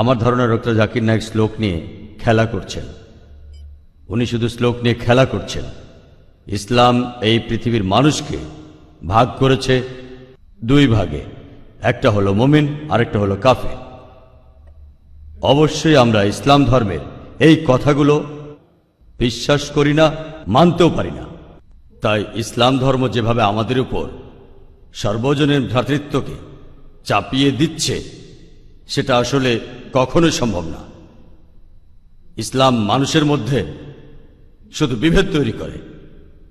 আমার ধারণা ডক্টর জাকির নায়ক শ্লোক নিয়ে খেলা করছেন। উনি শুধু শ্লোক নিয়ে খেলা করছেন। ইসলাম এই পৃথিবীর মানুষকে ভাগ করেছে দুই ভাগে। একটা হলো মোমিন, আরেকটা হলো কাফে অবশ্যই আমরা ইসলাম ধর্মের এই কথাগুলো বিশ্বাস করি না, মানতেও পারি না। তাই ইসলাম ধর্ম যেভাবে আমাদের উপর সর্বজনের ভ্রাতৃত্বকে চাপিয়ে দিচ্ছে, সেটা আসলে কখনোই সম্ভব না। ইসলাম মানুষের মধ্যে শুধু বিভেদ তৈরি করে।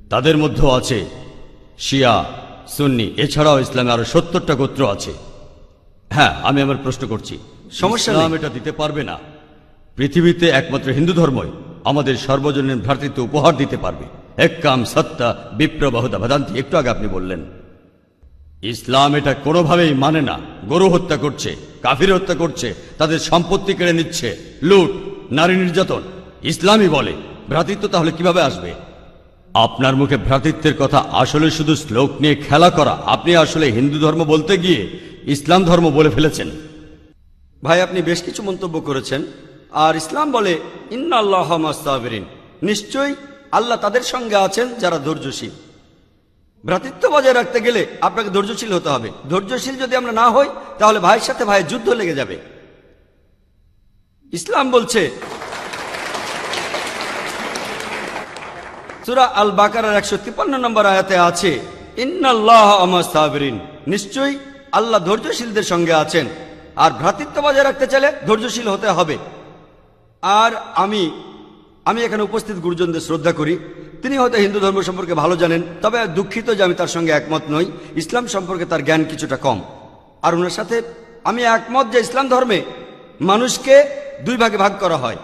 তাদের মধ্যেও আছে শিয়া সুন্নি এছাড়াও ইসলামে আরও সত্তরটা গোত্র আছে। হ্যাঁ আমি আমার প্রশ্ন করছি। সমস্যা। ইসলাম এটা দিতে পারবে না। পৃথিবীতে একমাত্র হিন্দু ধর্মই আমাদের সর্বজনীন ভ্রাতৃত্ব উপহার দিতে পারবে। এক কাম সত্তা বিপ্র বহুদা ভেদান্তি একটু আগে আপনি বললেন ইসলাম এটা কোনোভাবেই মানে না। গরু হত্যা করছে, কাফির হত্যা করছে, তাদের সম্পত্তি কেড়ে নিচ্ছে, লুট, নারী নির্যাতন, ইসলামই বলে। ভ্রাতৃত্ব তাহলে কীভাবে আসবে? আপনার মুখে ভ্রাতৃত্বের কথা আসলে শুধু শ্লোক নিয়ে খেলা করা। আপনি আসলে হিন্দু ধর্ম বলতে গিয়ে ইসলাম ধর্ম বলে ফেলেছেন। ভাই, আপনি বেশ কিছু মন্তব্য করেছেন। আর ইসলাম বলে, ইন্নাল্লাহ মাস্তাবরিন নিশ্চয়ই আল্লাহ তাদের সঙ্গে আছেন যারা ধৈর্যশীল। ভ্রাতৃত্ব বজায় রাখতে গেলে আপনাকে ধৈর্যশীল হতে হবে। ধৈর্যশীল যদি আমরা না হই, তাহলে ভাইয়ের সাথে ভাইয়ের যুদ্ধ লেগে যাবে। ইসলাম বলছে, সুরা আল বাকারার একশো তিপ্পান্ন নম্বর আয়াতে আছে, ইন্নাল্লাহ নিশ্চয়ই আল্লাহ ধৈর্যশীলদের সঙ্গে আছেন। আর ভ্রাতৃত্ব বজায় রাখতে চাইলে ধৈর্যশীল হতে হবে। আর আমি আমি এখানে উপস্থিত গুরুজনদের শ্রদ্ধা করি। তিনি হয়তো হিন্দু ধর্ম সম্পর্কে ভালো জানেন, তবে দুঃখিত যে আমি তার সঙ্গে একমত নই। ইসলাম সম্পর্কে তার জ্ঞান কিছুটা কম। আর ওনার সাথে আমি একমত যে ইসলাম ধর্মে মানুষকে দুই ভাগে ভাগ করা হয়।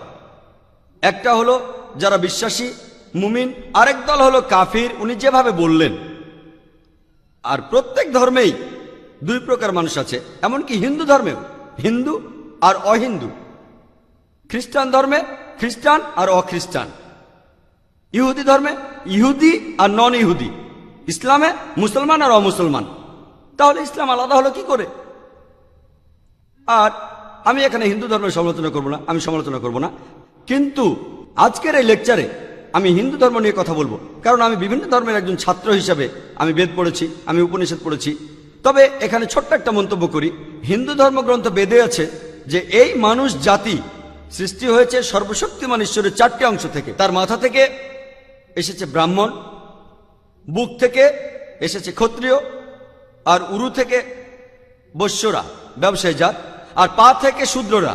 একটা হলো যারা বিশ্বাসী, মুমিন, আরেক দল হলো কাফির, উনি যেভাবে বললেন। আর প্রত্যেক ধর্মেই দুই প্রকার মানুষ আছে, এমনকি হিন্দু ধর্মেও, হিন্দু আর অহিন্দু। খ্রিস্টান ধর্মে খ্রিস্টান আর অখ্রিস্টান। ইহুদি ধর্মে ইহুদি আর নন ইহুদি ইসলামে মুসলমান আর অমুসলমান। তাহলে ইসলাম আলাদা হলো কি করে? আর আমি এখানে হিন্দু ধর্মের সমালোচনা করব না, আমি সমালোচনা করব না। কিন্তু আজকের এই লেকচারে আমি হিন্দু ধর্ম নিয়ে কথা বলব, কারণ আমি বিভিন্ন ধর্মের একজন ছাত্র হিসাবে আমি বেদ পড়েছি, আমি উপনিষদ পড়েছি। তবে এখানে ছোট্ট একটা মন্তব্য করি, হিন্দু ধর্মগ্রন্থ বেদে আছে যে এই মানুষ জাতি সৃষ্টি হয়েছে সর্বশক্তিমান ঈশ্বরের চারটি অংশ থেকে, তার মাথা থেকে এসেছে ব্রাহ্মণ, বুক থেকে এসেছে ক্ষত্রিয়, আর উরু থেকে বৈশ্যরা ব্যবসায়ী জাত আর পা থেকে শূদ্ররা।